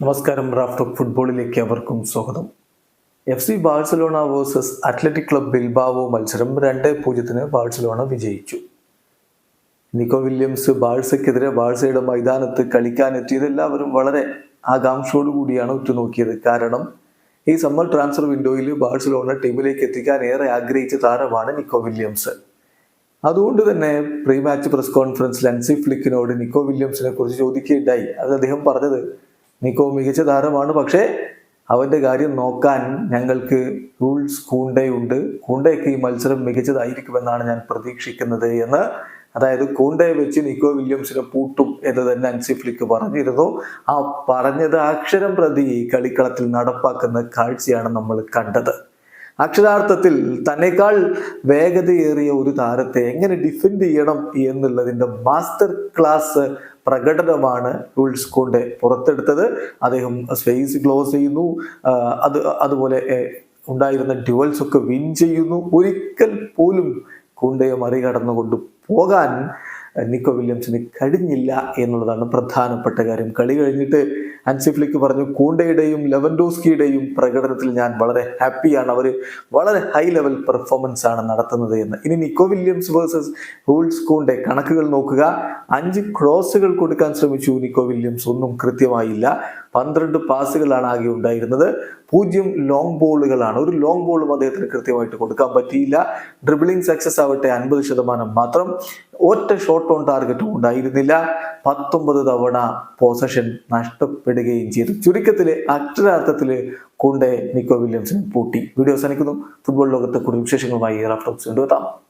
നമസ്കാരം റാഫ്റ്റ് ഫുട്ബോളിലേക്ക് അവർക്കും സ്വാഗതം. F C Barcelona versus Athletic Club Bilbao മത്സരം രണ്ട് പൂജ്യത്തിന് ബാഴ്സലോണ വിജയിച്ചു. നിക്കോ വില്യംസ് ബാഴ്സയ്ക്കെതിരെ ബാഴ്സയുടെ മൈതാനത്ത് കളിക്കാനെത്തിയത് എല്ലാവരും വളരെ ആകാംക്ഷയോടു കൂടിയാണ് ഉറ്റുനോക്കിയത്. കാരണം ഈ സമ്മർ ട്രാൻസ്ഫർ വിൻഡോയിൽ ബാഴ്സലോണ ടീമിലേക്ക് എത്തിക്കാൻ ഏറെ ആഗ്രഹിച്ച താരമാണ് നിക്കോ വില്യംസ്. അതുകൊണ്ട് തന്നെ പ്രീ മാച്ച് പ്രസ് കോൺഫറൻസിൽ അൻസി ഫ്ലിക്കിനോട് നിക്കോ വില്യംസിനെ കുറിച്ച് ചോദിക്കുകയുണ്ടായി. അത് അദ്ദേഹം പറഞ്ഞത് നിക്കോ മികച്ച താരമാണ്. പക്ഷേ അവന്റെ കാര്യം നോക്കാൻ ഞങ്ങൾക്ക് റൂൾസ് കൂണ്ടയുണ്ട്. കൂണ്ടയ്ക്ക് ഈ മത്സരം മികച്ചതായിരിക്കുമെന്നാണ് ഞാൻ പ്രതീക്ഷിക്കുന്നത് എന്ന്. അതായത് കൂണ്ടയെ വെച്ച് നിക്കോ വില്യംസിനെ പൂട്ടും എന്ന് തന്നെ അൻസി ഫ്ലിക്ക് പറഞ്ഞിരുന്നു. ആ പറഞ്ഞത് അക്ഷരം പ്രതി കളിക്കളത്തിൽ നടപ്പാക്കുന്ന കാഴ്ചയാണ് നമ്മൾ കണ്ടത്. അക്ഷരാർത്ഥത്തിൽ തന്നെക്കാൾ വേഗതയേറിയ ഒരു താരത്തെ എങ്ങനെ ഡിഫെൻഡ് ചെയ്യണം എന്നുള്ളതിന്റെ മാസ്റ്റർ ക്ലാസ് പ്രകടനമാണ് റൂൾസ് കൊണ്ട് പുറത്തെടുത്തത്. അദ്ദേഹം സ്പേസ് ക്ലോസ് ചെയ്യുന്നു. അത് അതുപോലെ ഉണ്ടായിരുന്ന ഡ്യുവൽസ് ഒക്കെ വിൻ ചെയ്യുന്നു. ഒരിക്കൽ പോലും കൂണ്ടയെ മറികടന്നുകൊണ്ട് പോകാൻ നിക്കോ വില്യംസിന് കഴിഞ്ഞില്ല എന്നുള്ളതാണ് പ്രധാനപ്പെട്ട കാര്യം. കളി കഴിഞ്ഞിട്ട് അൻസിഫ്ലിക്ക് പറഞ്ഞു കൂണ്ടയുടെയും ലെവൻഡോസ്കിയുടെയും പ്രകടനത്തിൽ ഞാൻ വളരെ ഹാപ്പിയാണ്. അവർ വളരെ ഹൈ ലെവൽ പെർഫോമൻസ് ആണ് നടത്തുന്നത് എന്ന്. ഇനി Nico Williams versus Jules Kounde കണക്കുകൾ നോക്കുക. അഞ്ച് ക്രോസുകൾ കൊടുക്കാൻ ശ്രമിച്ചു നിക്കോ വില്യംസ്. ഒന്നും കൃത്യമായില്ല. പന്ത്രണ്ട് പാസുകളാണ് ആകെ ഉണ്ടായിരുന്നത്. പൂജ്യം ലോങ് ബോളുകളാണ് ഒരു ലോങ് ബോളും അദ്ദേഹത്തിന് കൃത്യമായിട്ട് കൊടുക്കാൻ പറ്റിയില്ല. ഡ്രിബിളിംഗ് സക്സസ് ആവട്ടെ അൻപത് ശതമാനം മാത്രം. ഒറ്റ ഷോട്ട് ഓൺ ടാർഗറ്റും ഉണ്ടായിരുന്നില്ല. പത്തൊമ്പത് തവണ പൊസഷൻ നഷ്ടപ്പെടുകയും ചെയ്തു. ചുരുക്കത്തിൽ അക്ഷരാർത്ഥത്തിൽ കൊണ്ടേ നിക്കോ വില്യംസിനെ പൂട്ടി. വീഡിയോ അവസാനിക്കുന്നു. ഫുട്ബോൾ ലോകത്തെ കൂടുതൽ വിശേഷങ്ങളുമായി റഫറൻസ് കൊണ്ടുവെത്താം